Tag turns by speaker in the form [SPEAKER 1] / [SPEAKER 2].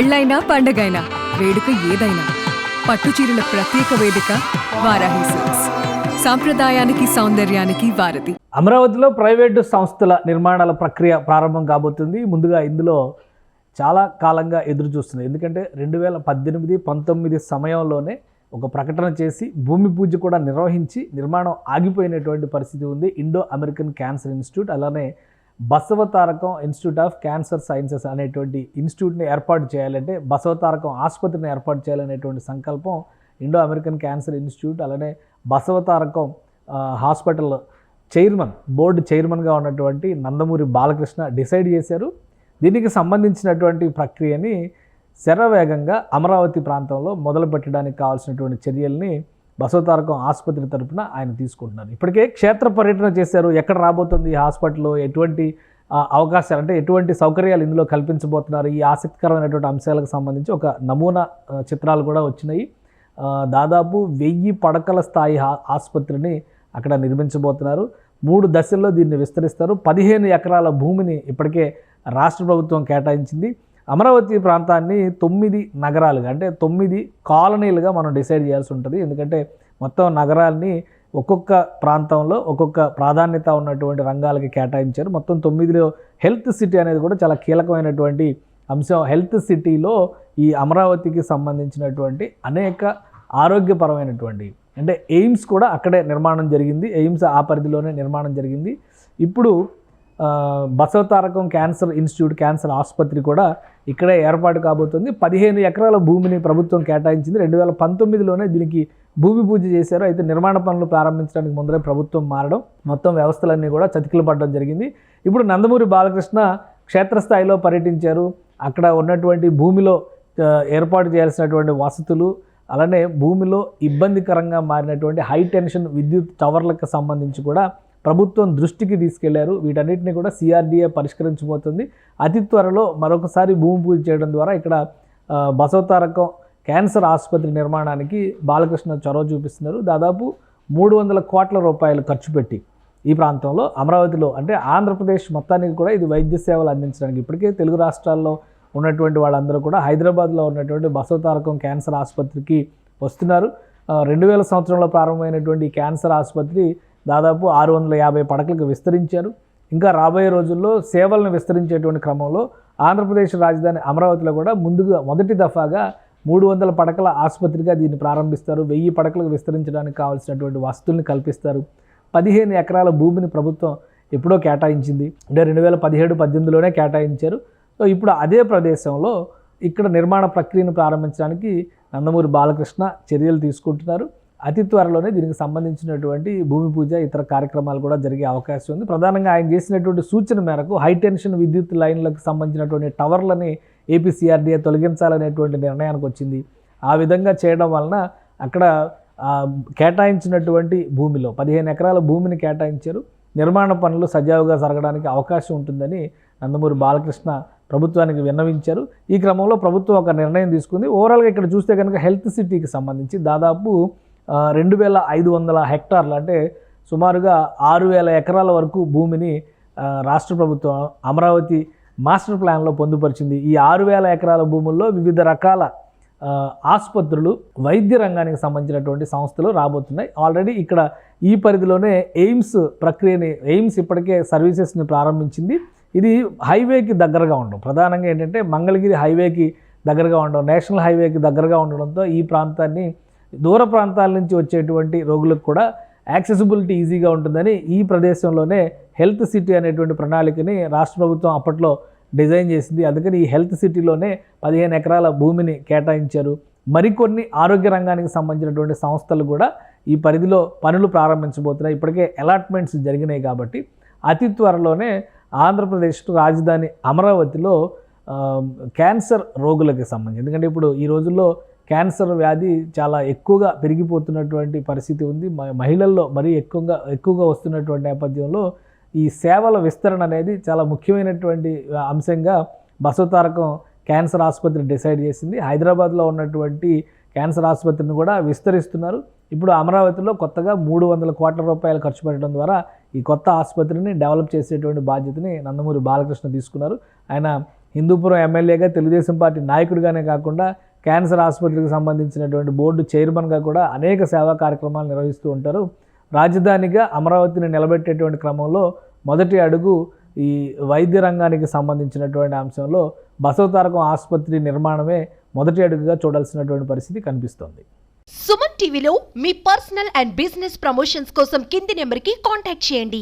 [SPEAKER 1] పెళ్ళైనా పండగైనా వేడుక ఏదైనా పట్టుచీరల ప్రత్యేక వేదిక వారాహి సిల్క్స్ సాంప్రదాయానికి సౌందర్యానికి వారధి.
[SPEAKER 2] అమరావతిలో ప్రైవేటు సంస్థల నిర్మాణాల ప్రక్రియ ప్రారంభం కాబోతుంది. ముందుగా ఇందులో చాలా కాలంగా ఎదురు చూస్తుంది ఎందుకంటే రెండు వేల పద్దెనిమిది పంతొమ్మిది సమయంలోనే ఒక ప్రకటన చేసి భూమి పూజ కూడా నిర్వహించి నిర్మాణం ఆగిపోయినటువంటి పరిస్థితి ఉంది. ఇండో అమెరికన్ క్యాన్సర్ ఇన్స్టిట్యూట్ అలానే Basavatarakam institute of cancer sciences అనేటువంటి ఇన్స్టిట్యూట్ని ఏర్పాటు చేయాలంటే బసవతారకం ఆసుపత్రిని ఏర్పాటు చేయాలనేటువంటి సంకల్పం ఇండో అమెరికన్ క్యాన్సర్ ఇన్స్టిట్యూట్ అలానే బసవతారకం హాస్పిటల్ చైర్మన్ బోర్డు చైర్మన్గా ఉన్నటువంటి నందమూరి బాలకృష్ణ డిసైడ్ చేశారు. దీనికి సంబంధించినటువంటి ప్రక్రియని శరవేగంగా అమరావతి ప్రాంతంలో మొదలుపెట్టడానికి కావాల్సినటువంటి చర్యల్ని బసవతారకం ఆసుపత్రి తరపున ఆయన తీసుకుంటున్నారు. ఇప్పటికే క్షేత్ర పర్యటన చేశారు. ఎక్కడ రాబోతుంది? ఈ హాస్పిటల్ ఎటువంటి అవకాశాలు అంటే ఎటువంటి సౌకర్యాలు ఇందులో కల్పించబోతున్నారు? ఈ ఆసక్తికరమైనటువంటి అంశాలకు సంబంధించి ఒక నమూనా చిత్రాలు కూడా వచ్చినాయి. దాదాపు వెయ్యి పడకల స్థాయి ఆసుపత్రిని అక్కడ నిర్మించబోతున్నారు. మూడు దశల్లో దీన్ని విస్తరిస్తారు. పదిహేను ఎకరాల భూమిని ఇప్పటికే రాష్ట్ర ప్రభుత్వం కేటాయించింది. అమరావతి ప్రాంతాన్ని తొమ్మిది నగరాలుగా అంటే తొమ్మిది కాలనీలుగా మనం డిసైడ్ చేయాల్సి ఉంటుంది. ఎందుకంటే మొత్తం నగరాల్ని ఒక్కొక్క ప్రాంతంలో ఒక్కొక్క ప్రాధాన్యత ఉన్నటువంటి రంగాలకి కేటాయించారు. మొత్తం తొమ్మిదిలో హెల్త్ సిటీ అనేది కూడా చాలా కీలకమైనటువంటి అంశం. హెల్త్ సిటీలో ఈ అమరావతికి సంబంధించినటువంటి అనేక ఆరోగ్యపరమైనటువంటి అంటే ఎయిమ్స్ కూడా అక్కడే నిర్మాణం జరిగింది. ఎయిమ్స్ ఆ పరిధిలోనే నిర్మాణం జరిగింది. ఇప్పుడు బసవతారకం క్యాన్సర్ ఇన్స్టిట్యూట్ క్యాన్సర్ ఆసుపత్రి కూడా ఇక్కడే ఏర్పాటు కాబోతుంది. పదిహేను ఎకరాల భూమిని ప్రభుత్వం కేటాయించింది. రెండు వేల పంతొమ్మిదిలోనే దీనికి భూమి పూజ చేశారు. అయితే నిర్మాణ పనులు ప్రారంభించడానికి ముందరే ప్రభుత్వం మారడం మొత్తం వ్యవస్థలన్నీ కూడా చతికిలు పడడం జరిగింది. ఇప్పుడు నందమూరి బాలకృష్ణ క్షేత్రస్థాయిలో పర్యటించారు. అక్కడ ఉన్నటువంటి భూమిలో ఏర్పాటు చేయాల్సినటువంటి వసతులు అలానే భూమిలో ఇబ్బందికరంగా మారినటువంటి హై టెన్షన్ విద్యుత్ టవర్లకు సంబంధించి కూడా ప్రభుత్వం దృష్టికి తీసుకెళ్ళారు. వీటన్నిటిని కూడా సిఆర్డీఏ పరిష్కరించబోతుంది. అతి త్వరలో మరొకసారి భూమి పూజ చేయడం ద్వారా ఇక్కడ బసవతారకం క్యాన్సర్ ఆసుపత్రి నిర్మాణానికి బాలకృష్ణ చొరవ చూపిస్తున్నారు. దాదాపు మూడు వందల కోట్ల రూపాయలు ఖర్చు పెట్టి ఈ ప్రాంతంలో అమరావతిలో అంటే ఆంధ్రప్రదేశ్ మొత్తానికి కూడా ఇది వైద్య సేవలు అందించడానికి. ఇప్పటికే తెలుగు రాష్ట్రాల్లో ఉన్నటువంటి వాళ్ళందరూ కూడా హైదరాబాద్లో ఉన్నటువంటి బసవతారకం క్యాన్సర్ ఆసుపత్రికి వస్తున్నారు. రెండు వేల సంవత్సరంలో ప్రారంభమైనటువంటి ఈ క్యాన్సర్ ఆసుపత్రి దాదాపు ఆరు వందల యాభై పడకలకు విస్తరించారు. ఇంకా రాబోయే రోజుల్లో సేవలను విస్తరించేటువంటి క్రమంలో ఆంధ్రప్రదేశ్ రాజధాని అమరావతిలో కూడా ముందుగా మొదటి దఫాగా మూడు వందల పడకల ఆసుపత్రిగా దీన్ని ప్రారంభిస్తారు. వెయ్యి పడకలకు విస్తరించడానికి కావాల్సినటువంటి వసతుల్ని కల్పిస్తారు. పదిహేను ఎకరాల భూమిని ప్రభుత్వం ఎప్పుడో కేటాయించింది. అంటే రెండు వేల పదిహేడు పద్దెనిమిదిలోనే కేటాయించారు. సో ఇప్పుడు అదే ప్రదేశంలో ఇక్కడ నిర్మాణ ప్రక్రియను ప్రారంభించడానికి నందమూరి బాలకృష్ణ చర్యలు తీసుకుంటున్నారు. అతి త్వరలోనే దీనికి సంబంధించినటువంటి భూమి పూజ ఇతర కార్యక్రమాలు కూడా జరిగే అవకాశం ఉంది. ప్రధానంగా ఆయన చేసినటువంటి సూచన మేరకు హైటెన్షన్ విద్యుత్ లైన్లకు సంబంధించినటువంటి టవర్లని ఏపీసీఆర్డీఏ తొలగించాలనేటువంటి నిర్ణయానికి వచ్చింది. ఆ విధంగా చేయడం వలన అక్కడ కేటాయించినటువంటి భూమిలో పదిహేను ఎకరాల భూమిని కేటాయించారు. నిర్మాణ పనులు సజావుగా జరగడానికి అవకాశం ఉంటుందని నందమూరి బాలకృష్ణ ప్రభుత్వానికి విన్నవించారు. ఈ క్రమంలో ప్రభుత్వం ఒక నిర్ణయం తీసుకుంది. ఓవరాల్గా ఇక్కడ చూస్తే కనుక హెల్త్ సిటీకి సంబంధించి దాదాపు రెండు వేల ఐదు వందల హెక్టార్లు అంటే సుమారుగా ఆరు వేల ఎకరాల వరకు భూమిని రాష్ట్ర ప్రభుత్వం అమరావతి మాస్టర్ ప్లాన్లో పొందుపరిచింది. ఈ ఆరు వేల ఎకరాల భూముల్లో వివిధ రకాల ఆసుపత్రులు వైద్య రంగానికి సంబంధించినటువంటి సంస్థలు రాబోతున్నాయి. ఆల్రెడీ ఇక్కడ ఈ పరిధిలోనే ఎయిమ్స్ ప్రక్రియని ఎయిమ్స్ ఇప్పటికే సర్వీసెస్ని ప్రారంభించింది. ఇది హైవేకి దగ్గరగా ఉండడం ప్రధానంగా ఏంటంటే మంగళగిరి హైవేకి దగ్గరగా ఉండడం నేషనల్ హైవేకి దగ్గరగా ఉండడంతో ఈ ప్రాంతాన్ని దూర ప్రాంతాల నుంచి వచ్చేటువంటి రోగులకు కూడా యాక్సెసిబిలిటీ ఈజీగా ఉంటుందని ఈ ప్రదేశంలోనే హెల్త్ సిటీ అనేటువంటి ప్రణాళికని రాష్ట్ర ప్రభుత్వం అప్పట్లో డిజైన్ చేసింది. అందుకని ఈ హెల్త్ సిటీలోనే పదిహేను ఎకరాల భూమిని కేటాయించారు. మరికొన్ని ఆరోగ్య రంగానికి సంబంధించినటువంటి సంస్థలు కూడా ఈ పరిధిలో పనులు ప్రారంభించబోతున్నాయి. ఇప్పటికే అలాట్మెంట్స్ జరిగినాయి కాబట్టి అతి త్వరలోనే ఆంధ్రప్రదేశ్ రాజధాని అమరావతిలో క్యాన్సర్ రోగులకు సంబంధించి. ఎందుకంటే ఇప్పుడు ఈ రోజుల్లో క్యాన్సర్ వ్యాధి చాలా ఎక్కువగా పెరిగిపోతున్నటువంటి పరిస్థితి ఉంది. మ- మహిళల్లో మరీ ఎక్కువగా ఎక్కువగా వస్తున్నటువంటి నేపథ్యంలో ఈ సేవల విస్తరణ అనేది చాలా ముఖ్యమైనటువంటి అంశంగా బసవతారకం క్యాన్సర్ ఆసుపత్రి డిసైడ్ చేసింది. హైదరాబాద్లో ఉన్నటువంటి క్యాన్సర్ ఆసుపత్రిని కూడా విస్తరిస్తున్నారు. ఇప్పుడు అమరావతిలో కొత్తగా మూడు వందల కోట్ల రూపాయలు ఖర్చు పెట్టడం ద్వారా ఈ కొత్త ఆసుపత్రిని డెవలప్ చేసేటువంటి బాధ్యతని నందమూరి బాలకృష్ణ తీసుకున్నారు. ఆయన హిందూపురం ఎమ్మెల్యేగా తెలుగుదేశం పార్టీ నాయకుడిగానే కాకుండా క్యాన్సర్ ఆసుపత్రికి సంబంధించినటువంటి బోర్డు చైర్మన్గా కూడా అనేక సేవా కార్యక్రమాలు నిర్వహిస్తూ ఉంటారు. రాజధానిగా అమరావతిని నిలబెట్టేటువంటి క్రమంలో మొదటి అడుగు ఈ వైద్య రంగానికి సంబంధించినటువంటి అంశంలో బసవతారకం ఆసుపత్రి నిర్మాణమే మొదటి అడుగుగా చూడాల్సినటువంటి పరిస్థితి కనిపిస్తోంది.
[SPEAKER 3] సుమన్ టీవీలో మీ పర్సనల్ అండ్ బిజినెస్ ప్రమోషన్స్ కోసం కింది నెంబర్కి కాంటాక్ట్ చేయండి.